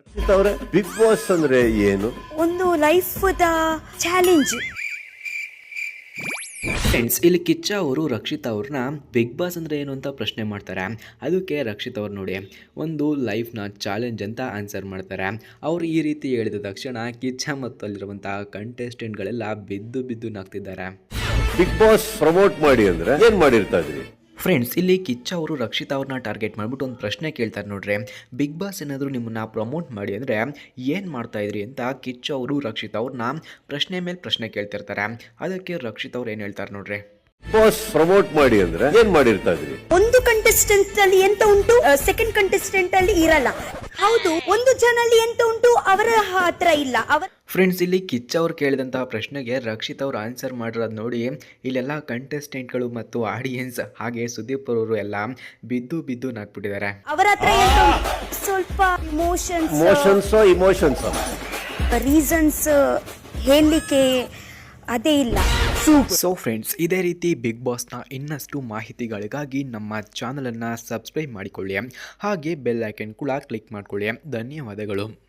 ರಕ್ಷಿತ್ ಅವರೇ big boss ಅಂದ್ರೆ ಏನು? ಒಂದು ಲೈಫ್ ಚಾಲೆಂಜ್. ಫ್ರೆಂಡ್ಸ್ ಇಲ್ಲಿ ಕಿಚ್ಚ ಅವರು ರಕ್ಷಿತ್ ಅವ್ರನ್ನ ಬಿಗ್ ಬಾಸ್ ಅಂದರೆ ಏನು ಅಂತ ಪ್ರಶ್ನೆ ಮಾಡ್ತಾರೆ. ಅದಕ್ಕೆ ರಕ್ಷಿತ್ ಅವ್ರು ನೋಡಿ ಒಂದು ಲೈಫ್ನ ಚಾಲೆಂಜ್ ಅಂತ ಆನ್ಸರ್ ಮಾಡ್ತಾರೆ. ಅವರು ಈ ರೀತಿ ಹೇಳಿದ ತಕ್ಷಣ ಕಿಚ್ಚ ಮತ್ತು ಅಲ್ಲಿರುವಂತಹ ಕಂಟೆಸ್ಟೆಂಟ್ಗಳೆಲ್ಲ ಬಿದ್ದು ಬಿದ್ದು ನಾಗ್ತಿದ್ದಾರೆ ಬಿಗ್ ಬಾಸ್ ಪ್ರಮೋಟ್ ಮಾಡಿ ಅಂದ್ರೆ ಏನು ಮಾಡಿರ್ತಾ ಇದ್ರಿ? ಫ್ರೆಂಡ್ಸ್ ಇಲ್ಲಿ ಕಿಚ್ಚ ಅವರು, ರಕ್ಷಿತಾ ಅವ್ರನ್ನ ಟಾರ್ಗೆಟ್ ಮಾಡಿಬಿಟ್ಟು ಒಂದು ಪ್ರಶ್ನೆ ಕೇಳ್ತಾರೆ ನೋಡ್ರಿ. ಬಿಗ್ ಬಾಸ್ ಏನಾದರೂ ನಿಮ್ಮನ್ನ ಪ್ರಮೋಟ್ ಮಾಡಿ ಅಂದರೆ ಏನು ಮಾಡ್ತಾ ಇದ್ರಿ ಅಂತ ಕಿಚ್ಚ ಅವರು, ರಕ್ಷಿತಾ ಅವ್ರನ್ನ ಪ್ರಶ್ನೆ ಮೇಲೆ ಪ್ರಶ್ನೆ ಕೇಳ್ತಿರ್ತಾರೆ. ಅದಕ್ಕೆ ರಕ್ಷಿತ್ ಅವ್ರು ಏನು ಹೇಳ್ತಾರೆ ನೋಡ್ರಿ? ಬಾಸ್ ಪ್ರಮೋಟ್ ಮಾಡಿ ಅಂದ್ರೆ ಏನ್ ಮಾಡಿರ್ತಾ ಇದ್ರಿ? ಒಂದು ಕಂಟೆಸ್ಟೆಂಟ್ ಅಲ್ಲಿ ಎಂತ ಉಂಟು? ಸೆಕೆಂಡ್ ಕಂಟೆಸ್ಟೆಂಟ್ ಅಲ್ಲಿ ಇರಲ್ಲ. ಹೌದು ಒಂದು ಜನ ಅಲ್ಲಿ ಎಂತ ಉಂಟು? ಅವರ ಹತ್ರ ಇಲ್ಲ. ಅವರ ಫ್ರೆಂಡ್ಸ್ ಇಲ್ಲಿ ಕಿಚ್ಚ ಅವ್ರು ಕೇಳಿದಂತಹ ಪ್ರಶ್ನೆಗೆ ರಕ್ಷಿತ್ ಅವರು ಆನ್ಸರ್ ಮಾಡಿರೋದು ನೋಡಿ ಇಲ್ಲೆಲ್ಲ ಕಂಟೆಸ್ಟೆಂಟ್ಗಳು ಮತ್ತು ಆಡಿಯನ್ಸ್ ಹಾಗೆ ಸುದೀಪ್ ಅವರು ಎಲ್ಲ ಬಿದ್ದು ಬಿದ್ದು ನಾಕ್ಬಿಟ್ಟಿದ್ದಾರೆ ಅವರ ಹತ್ರ ಎಂತ ಉಂಟು? ಸ್ವಲ್ಪ ಇಮೋಷನ್ಸ್ ಮೋಷನ್ಸ್ ಇಮೋಷನ್ಸ್ ರೀಸನ್ಸ್ ಹೇಳಲಿಕ್ಕೆ ಅದೇ ಇಲ್ಲ. ಸೊ ಫ್ರೆಂಡ್ಸ್ ಇದೇ ರೀತಿ ಬಿಗ್ ಬಾಸ್ನ ಇನ್ನಷ್ಟು ಮಾಹಿತಿಗಳಿಗಾಗಿ ನಮ್ಮ ಚಾನಲನ್ನು ಸಬ್ಸ್ಕ್ರೈಬ್ ಮಾಡಿಕೊಳ್ಳಿ. ಹಾಗೆ ಬೆಲ್ ಐಕನ್ ಕೂಡ ಕ್ಲಿಕ್ ಮಾಡಿಕೊಳ್ಳಿ. ಧನ್ಯವಾದಗಳು.